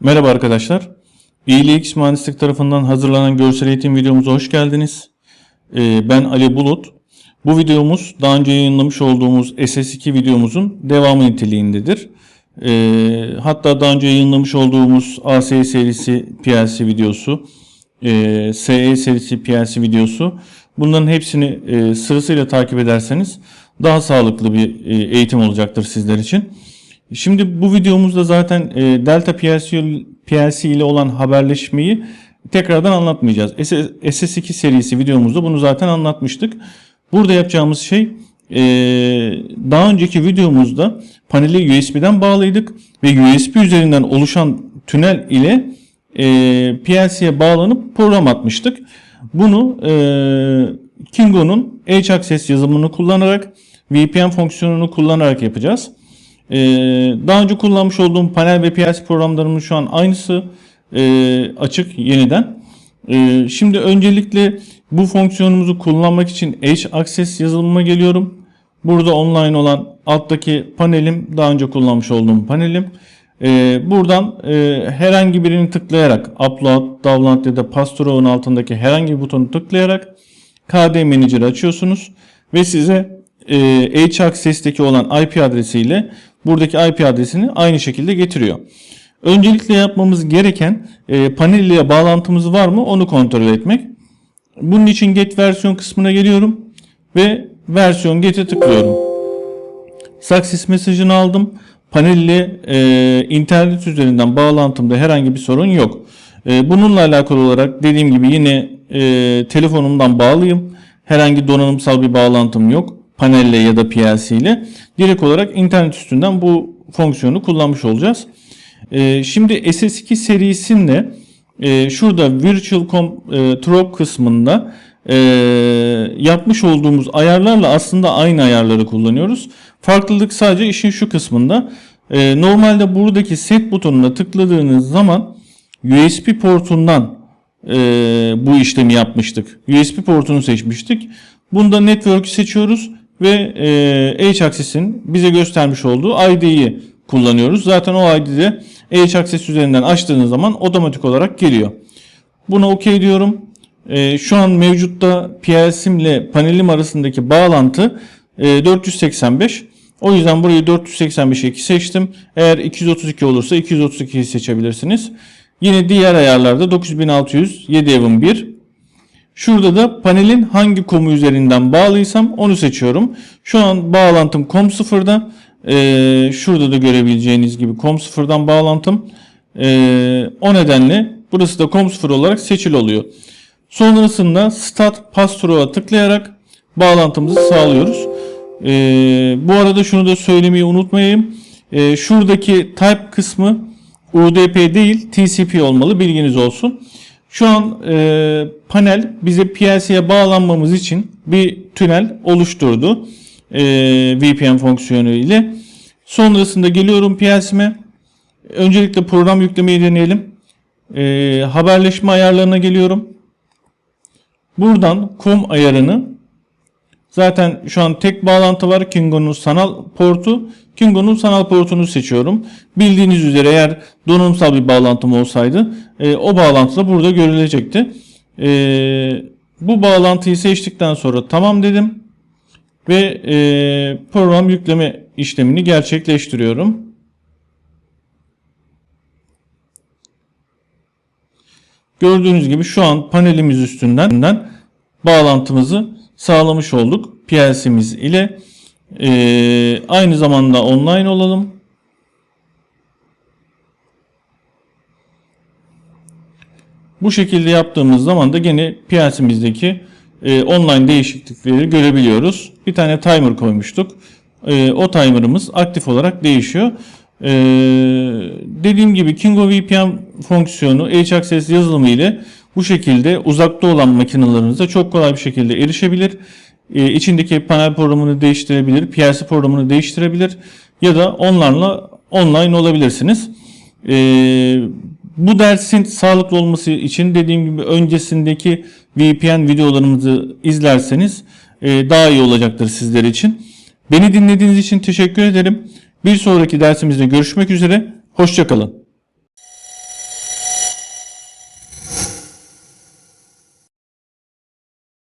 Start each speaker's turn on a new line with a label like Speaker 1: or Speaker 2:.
Speaker 1: Merhaba arkadaşlar. İyiliğix Mühendislik tarafından hazırlanan görsel eğitim videomuza hoş geldiniz. Ee, Ben Ali Bulut. Bu videomuz daha önce yayınlamış olduğumuz SS2 videomuzun devamı niteliğindedir. Ee, Hatta daha önce yayınlamış olduğumuz AS serisi PLC videosu, e, SE serisi PLC videosu bunların hepsini e, sırasıyla takip ederseniz daha sağlıklı bir e, eğitim olacaktır sizler için. Şimdi bu videomuzda zaten e, Delta PLC, PLC ile olan haberleşmeyi tekrardan anlatmayacağız. SS2 serisi videomuzda bunu zaten anlatmıştık. Burada yapacağımız şey e, daha önceki videomuzda paneli USB'den bağlıydık ve USB üzerinden oluşan tünel ile e, PLC'ye bağlanıp program atmıştık. Bunu Kingo'nun H-Access yazılımını kullanarak VPN fonksiyonunu kullanarak yapacağız. Ee, daha önce kullanmış olduğum panel ve PLC programlarımın şu an aynısı e, açık yeniden. Ee, şimdi öncelikle bu fonksiyonumuzu kullanmak için H-Access yazılımıma geliyorum. Burada online olan alttaki panelim daha önce kullanmış olduğum panelim. Ee, buradan e, herhangi birini tıklayarak upload, download ya da through'un altındaki herhangi bir butonu tıklayarak KD Manager'ı açıyorsunuz ve size e, H-Access'teki olan IP adresiyle buradaki IP adresini aynı şekilde getiriyor. Öncelikle yapmamız gereken e, panel ile bağlantımız var mı onu kontrol etmek. Bunun için get versiyon kısmına geliyorum ve versiyon get'e tıklıyorum. Success mesajını aldım. Panel ile e, internet üzerinden bağlantımda herhangi bir sorun yok. E, bununla alakalı olarak dediğim gibi yine e, telefonumdan bağlıyım. Herhangi donanımsal bir bağlantım yok panelle ya da PLC ile direkt olarak internet üstünden bu fonksiyonu kullanmış olacağız. Ee, şimdi SS2 serisinde e, şurada Virtual Control kısmında e, yapmış olduğumuz ayarlarla aslında aynı ayarları kullanıyoruz. Farklılık sadece işin şu kısmında. E, normalde buradaki set butonuna tıkladığınız zaman USB portundan bu işlemi yapmıştık. USB portunu seçmiştik. Bunda Network'ü seçiyoruz ve e, H-Access'in bize göstermiş olduğu ID'yi kullanıyoruz. Zaten o ID'de H-Access üzerinden açtığınız zaman otomatik olarak geliyor. Buna OK diyorum. E, şu an mevcutta PLC'm ile panelim arasındaki bağlantı e, 485. O yüzden burayı 485'e 2 seçtim. Eğer 232 olursa 232'yi seçebilirsiniz. Yine diğer ayarlarda 9600 7 evim 1 Şurada da panelin hangi komu üzerinden bağlıysam onu seçiyorum. Şu an bağlantım COM0'da. Ee, şurada da görebileceğiniz gibi COM0'dan bağlantım. Ee, o nedenle burası da COM0 olarak seçil oluyor. Sonrasında Start Pass-Through'a tıklayarak bağlantımızı sağlıyoruz. Ee, bu arada şunu da söylemeyi unutmayayım. Ee, şuradaki type kısmı UDP değil TCP olmalı bilginiz olsun. Şu an e, panel bize PLC'ye bağlanmamız için bir tünel oluşturdu. E, VPN fonksiyonu ile. Sonrasında geliyorum PLC'me. Öncelikle program yüklemeyi deneyelim. E, haberleşme ayarlarına geliyorum. Buradan COM ayarını zaten şu an tek bağlantı var. Kingo'nun sanal portu. Kingo'nun sanal portunu seçiyorum. Bildiğiniz üzere eğer donanımsal bir bağlantım olsaydı e, o bağlantı da burada görülecekti. E, bu bağlantıyı seçtikten sonra tamam dedim. Ve e, program yükleme işlemini gerçekleştiriyorum. Gördüğünüz gibi şu an panelimiz üstünden bağlantımızı sağlamış olduk PLC'miz ile. Ee, aynı zamanda online olalım. Bu şekilde yaptığımız zaman da gene PLC'mizdeki e, online değişiklikleri görebiliyoruz. Bir tane timer koymuştuk. E, o timer'ımız aktif olarak değişiyor. E, dediğim gibi Kingo VPN fonksiyonu H-Access yazılımı ile bu şekilde uzakta olan makinalarınıza çok kolay bir şekilde erişebilir. E, içindeki panel programını değiştirebilir, PLC programını değiştirebilir ya da onlarla online olabilirsiniz. E, bu dersin sağlıklı olması için dediğim gibi öncesindeki VPN videolarımızı izlerseniz e, daha iyi olacaktır sizler için. Beni dinlediğiniz için teşekkür ederim. Bir sonraki dersimizde görüşmek üzere. Hoşçakalın.